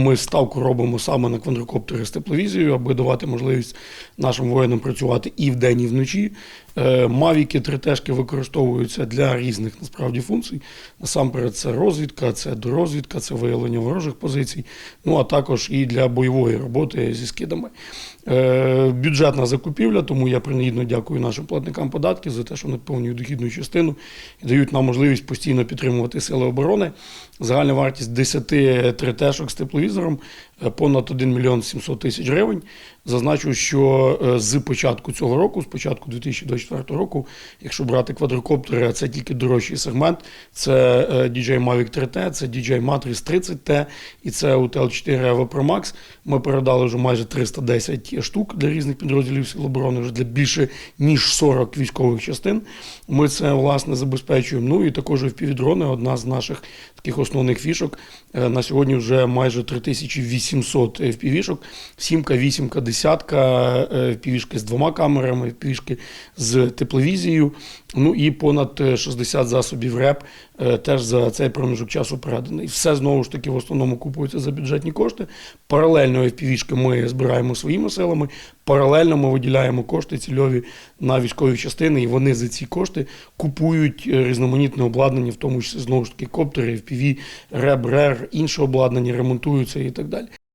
Ми ставку робимо саме на квадрокоптери з тепловізією, аби давати можливість нашим воїнам працювати і вдень, і вночі. Е, Мавіки 3Т використовуються для різних насправді функцій. Насамперед, це розвідка, це дорозвідка, це виявлення ворожих позицій, ну а також і для бойової роботи зі скидами. Е, Бюджетна закупівля, тому я принагідно дякую нашим платникам податків за те, що наповнюють дохідну частину і дають нам можливість постійно підтримувати сили оборони. Загальна вартість 10 тритешок з тепловізором е, понад 1 мільйон 700 тисяч гривень. Зазначу, що е, з початку цього року, з початку 2024 року, якщо брати квадрокоптери, це тільки дорожчий сегмент, це е, DJI Mavic 3T, це DJI Matrix 30T і це UTL 4 Evo Pro Max. Ми передали вже майже 310 штук для різних підрозділів Сил оборони, вже для більше ніж 40 військових частин. Ми це власне забезпечуємо. Ну і також впівдрони, одна з наших таких основних фішок. Е, На сьогодні вже майже 3800 FPV-шок, сімка, вісімка, десятка FPV-шки з двома камерами, FPV-шки з тепловізією, ну і понад е, 60 засобів РЕП е, теж за цей проміжок часу переданий. Все знову ж таки в основному купується за бюджетні кошти. Паралельно FPV-шки ми збираємо своїми силами, паралельно ми виділяємо кошти цільові на військові частини, і вони за ці кошти купують е, різноманітне обладнання, в тому числі знову ж таки коптери, FPV, РЕБ, РЕР, інше обладнання, ремонтуються і так далі.